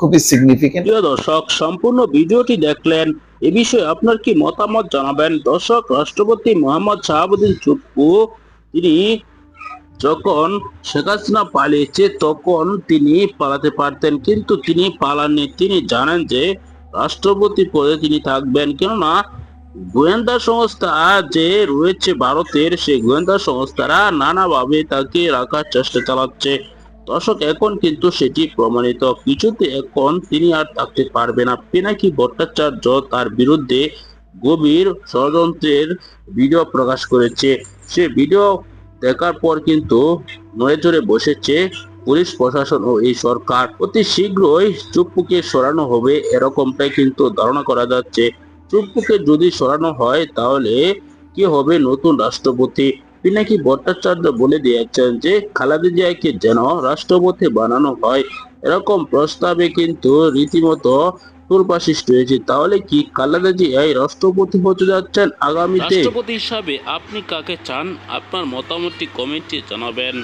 খুবই সিগনিফিকেন্ট দর্শক, সম্পূর্ণ ভিডিওটি দেখলেন, এ বিষয়ে আপনার কি মতামত জানাবেন? দর্শক, রাষ্ট্রপতি মোহাম্মদ শাহাবুদ্দিন তিনি যখন শেখ হাসিনা পালিয়েছে, তখন তিনি পালাতে পারতেন, কিন্তু তিনি পালাননি। তিনি জানেন যে রাষ্ট্রপতি পদে তিনি থাকবেন, কেননা গোয়েন্দা সংস্থা যে রয়েছে ভারতের, সেই গোয়েন্দা সংস্থারা নানাভাবে তাকে রাখার চেষ্টা চালাচ্ছে। দর্শক, এখন কিন্তু সেটি প্রমাণিত। কিছুতে এখন তিনি আর থাকতে পারবে না। পিনাকি ভট্টাচার্য তার বিরুদ্ধে গভীর ষড়যন্ত্রের ভিডিও প্রকাশ করেছে। সে ভিডিও দেখার পর কিন্তু নড়েচড়ে বসেছে পুলিশ প্রশাসন ও এই সরকার। অতি শীঘ্রই চুপ্পুকে সরানো হবে এরকমটাই কিন্তু ধারণা করা যাচ্ছে। চুপ্পুকে যদি সরানো হয় তাহলে কি হবে নতুন রাষ্ট্রপতি? পিনাকি ভট্টাচার্য বলে দিয়েছেন যে, খালেদা জিয়াকে যেন রাষ্ট্রপতি বানানো হয়, এরকম প্রস্তাবে কিন্তু রীতিমতো তুলপা হয়েছে তাহলে কি খালেদা জিয়াই রাষ্ট্রপতি হতে যাচ্ছেন আগামীতে? রাষ্ট্রপতি হিসাবে আপনি কাকে চান? আপনার মতামতটি কমেন্টে জানাবেন।